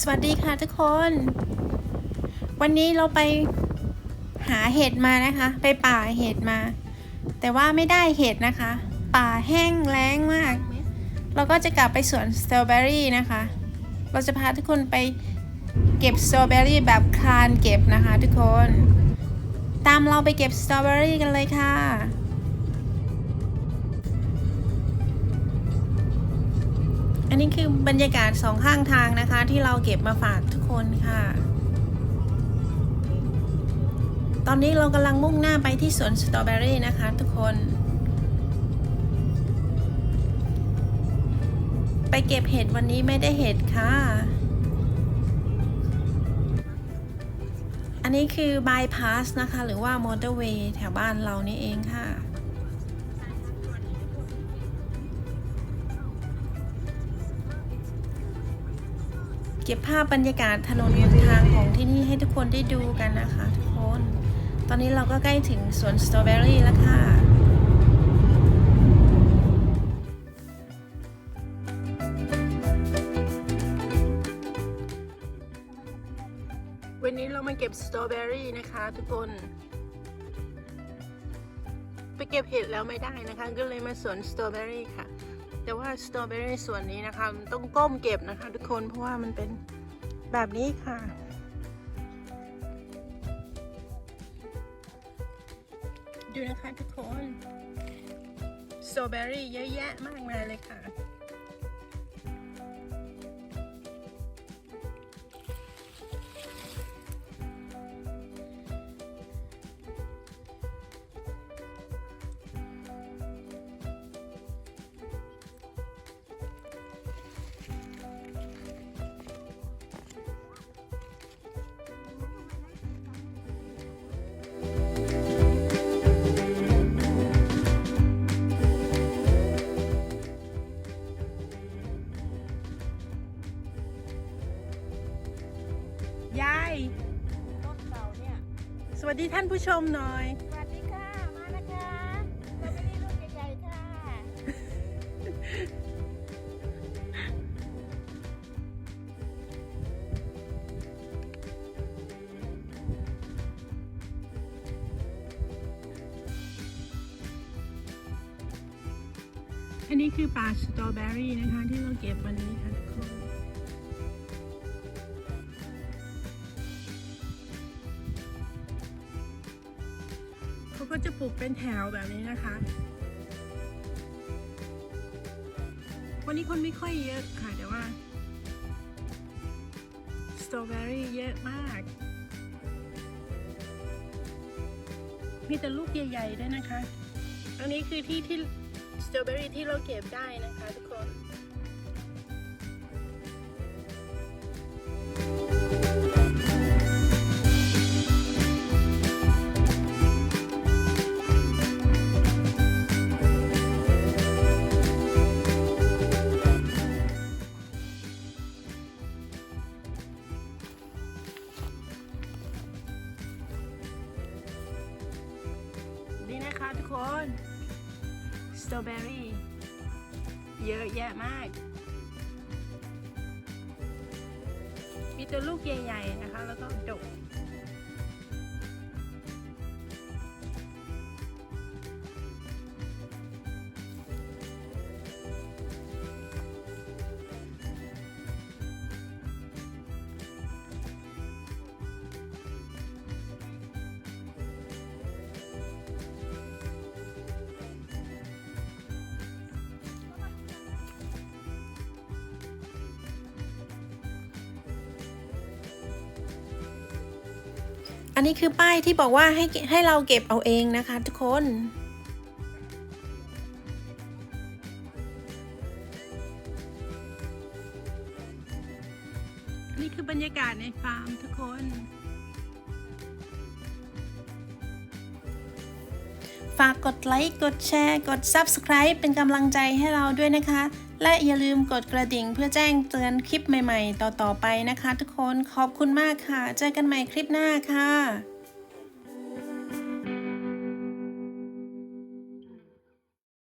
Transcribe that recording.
สวัสดีค่ะทุกคน วันนี้เราไปหาเห็ดมานะคะ ไปป่าเห็ดมา แต่ว่าไม่ได้เห็ดนะคะ ป่าแห้งแล้งมาก เราก็จะกลับไปสวนสตรอเบอรี่นะคะ เราจะพาทุกคนไปเก็บสตรอเบอรี่แบบคลานเก็บนะคะ ทุกคน ตามเราไปเก็บสตรอเบอรี่กันเลยค่ะ อันนี้คือบรรยากาศสองข้างทางนะคะ ที่เราเก็บมาฝากทุกคนค่ะ ตอนนี้เรากำลังมุ่งหน้าไปที่สวนสตรอเบอรี่นะคะ ทุกคน ไปเก็บเห็ดวันนี้ไม่ได้เห็ดค่ะ อันนี้คือบายพาสนะคะ หรือว่ามอเตอร์เวย์แถวบ้านเรานี่เองค่ะ เก็บภาพบรรยากาศถนนทางของที่นี่ให้ทุกคนได้ดูกันนะคะทุกคน ตอนนี้เราก็ใกล้ถึงสวนสตรอเบอรี่แล้วค่ะวันนี้เรามาเก็บสตรอเบอรี่นะคะทุกคน ไปเก็บเห็ดแล้วไม่ได้นะคะ ก็เลยมาสวนสตรอเบอรี่ค่ะ แต่ว่าสตรอเบอรี่ส่วนนี้นะคะมันต้องก้มเก็บนะคะ ทุกคนเพราะว่ามันเป็นแบบนี้ค่ะ ดูนะคะทุกคนสตรอเบอรี่เยอะแยะมากมายเลยค่ะ วัสดีท่านผู้ชมหน่อย สวัสดีค่ะ มานะคะเราไม่ได้ลูกใหญ่ๆค่ะ อันนี้คือป่าสตรอเบอรี่นะคะ ที่เราเก็บวันนี้ค่ะทุกคน ก็จะปลูกเป็นแถวแบบนี้นะคะ วันนี้คนไม่ค่อยเยอะค่ะแต่ว่าสตรอเบอรี่เยอะมาก มีแต่ลูกใหญ่ๆด้วยนะคะ อันนี้คือที่ที่สตรอเบอรี่ที่เราเก็บได้นะคะทุกคน ทุกคนสตรอเบอรี่เยอะแยะมาก มีตัวลูกใหญ่ ๆ นะคะ แล้วก็ดก อันนี้คือป้ายที่บอกว่าให้ให้เราเก็บเอาเองนะคะ ทุกคนอันนี้คือบรรยากาศในฟาร์มทุกคน ฝากกดไลค์ กดแชร์ กด Subscribe เป็นกำลังใจให้เราด้วยนะคะ และอย่าลืมกดกระดิ่งเพื่อแจ้งเตือนคลิปใหม่ๆ ต่อๆไปนะคะ ทุกคนขอบคุณมากค่ะ เจอกันใหม่คลิปหน้าค่ะ